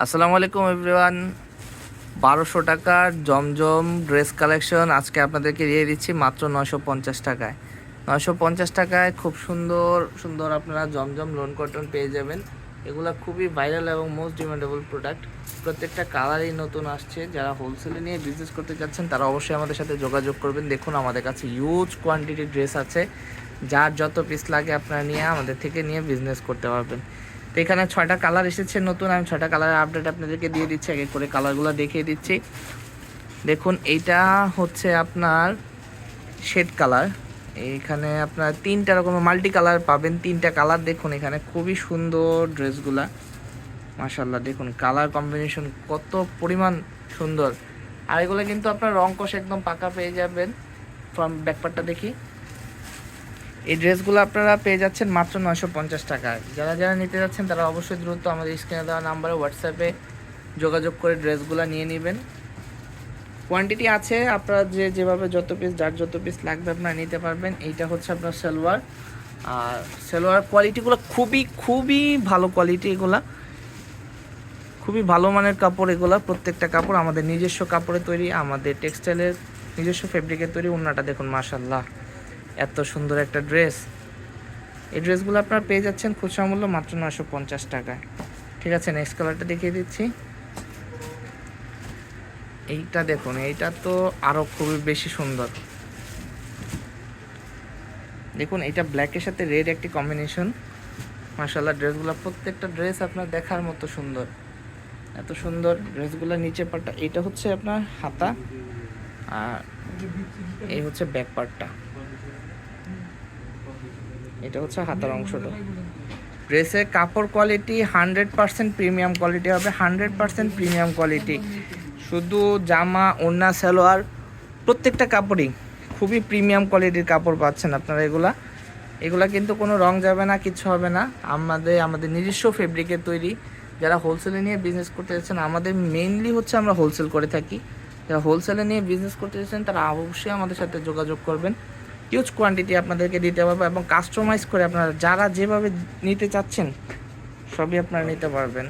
আসসালামু আলাইকুম এভরিওয়ান। বারোশো টাকার জমজম ড্রেস কালেকশন আজকে আপনাদেরকে দিয়ে দিচ্ছি মাত্র নশো পঞ্চাশ টাকায়। নশো পঞ্চাশ টাকায় খুব সুন্দর সুন্দর আপনারা জমজম লোন কটন পেয়ে যাবেন। এগুলো খুবই ভাইরাল এবং মোস্ট ডিমান্ডেবল প্রোডাক্ট প্রত্যেকটা কালারই নতুন আসছে। যারা হোলসেলে নিয়ে বিজনেস করতে চাচ্ছেন তারা অবশ্যই আমাদের সাথে যোগাযোগ করবেন। দেখুন, আমাদের কাছে হিউজ কোয়ান্টিটির ড্রেস আছে। যার যত পিস লাগে আপনারা নিয়ে আমাদের থেকে নিয়ে বিজনেস করতে পারবেন। তো এখানে ছয়টা কালার এসেছে নতুন, আমি ছয়টা কালারের আপডেট আপনাদেরকে দিয়ে দিচ্ছি, এক করে কালারগুলো দেখিয়ে দিচ্ছি। দেখুন, এইটা হচ্ছে আপনার শেড কালার এইখানে আপনার তিনটা রকমের মাল্টি কালার পাবেন, তিনটা কালার দেখুন এখানে, খুবই সুন্দর ড্রেসগুলা মাশাল্লাহ দেখুন কালার কম্বিনেশন কত পরিমাণ সুন্দর। আর এগুলো কিন্তু আপনার রং কষ একদম পাকা পেয়ে যাবেন। ফ্রম ব্যাকপারটা দেখি। এই ড্রেসগুলো আপনারা পেয়ে যাচ্ছেন মাত্র নয়শো পঞ্চাশ টাকায় যারা যারা নিতে যাচ্ছেন, তারা অবশ্যই দ্রুত আমাদের স্ক্রিনে দেওয়া নাম্বারে হোয়াটসঅ্যাপে যোগাযোগ করে ড্রেসগুলো নিয়ে নেবেন। কোয়ান্টিটি আছে, আপনারা যে যেভাবে যত পিস যার যত পিস লাগবে আপনারা নিতে পারবেন। এইটা হচ্ছে আপনার সালোয়ার। আর সালোয়ার কোয়ালিটিগুলো খুবই খুবই ভালো কোয়ালিটি এগুলা। খুবই ভালো মানের কাপড় এগুলা। প্রত্যেকটা কাপড় আমাদের নিজস্ব কাপড়ে তৈরি, আমাদের টেক্সটাইলের নিজস্ব ফেব্রিকের তৈরি ওনাটা দেখুন মাশাল্লাহ এত সুন্দর একটা ড্রেস। এই ড্রেসগুলো আপনারা পেয়ে যাচ্ছেন খুচরা মূল্য মাত্র নশো পঞ্চাশ টাকায়। ঠিক আছে নেক্সট কালারটা দেখিয়ে দিচ্ছি। এইটা দেখুন, এইটা তো আরও খুবই বেশি সুন্দর। দেখুন এটা ব্ল্যাকের সাথে রেড একটি কম্বিনেশন মার্শাল্লাহ ড্রেসগুলো প্রত্যেকটা ড্রেস আপনার দেখার মতো সুন্দর। এত সুন্দর ড্রেসগুলো নিচে পাটটা, এটা হচ্ছে আপনার হাতা। আর এই হচ্ছে ব্যাক পার্টটা এটা হচ্ছে হাতার অংশটা। ড্রেসের কাপড় quality hundred percent premium quality হবে হান্ড্রেড পার্সেন্ট প্রিমিয়াম কোয়ালিটি শুধু জামা, ওড়না, সালোয়ার, প্রত্যেকটা কাপড়ই খুবই প্রিমিয়াম কোয়ালিটির কাপড় পাচ্ছেন আপনারা এগুলা। এগুলা কিন্তু কোনো রং যাবে না, কিছু হবে না। আমাদের আমাদের নিজস্ব ফেব্রিকের তৈরি। যারা হোলসেলে নিয়ে বিজনেস করতে চাচ্ছেন আমাদের মেইনলি হচ্ছে আমরা হোলসেল করে থাকি। যারা হোলসেলে নিয়ে বিজনেস করতে চাচ্ছেন তারা অবশ্যই আমাদের সাথে যোগাযোগ করবেন। হিউজ কোয়ান্টিটি আপনাদেরকে দিতে পারব এবং কাস্টমাইজ করে আপনারা যারা যেভাবে নিতে চাচ্ছেন সবই আপনারা নিতে পারবেন।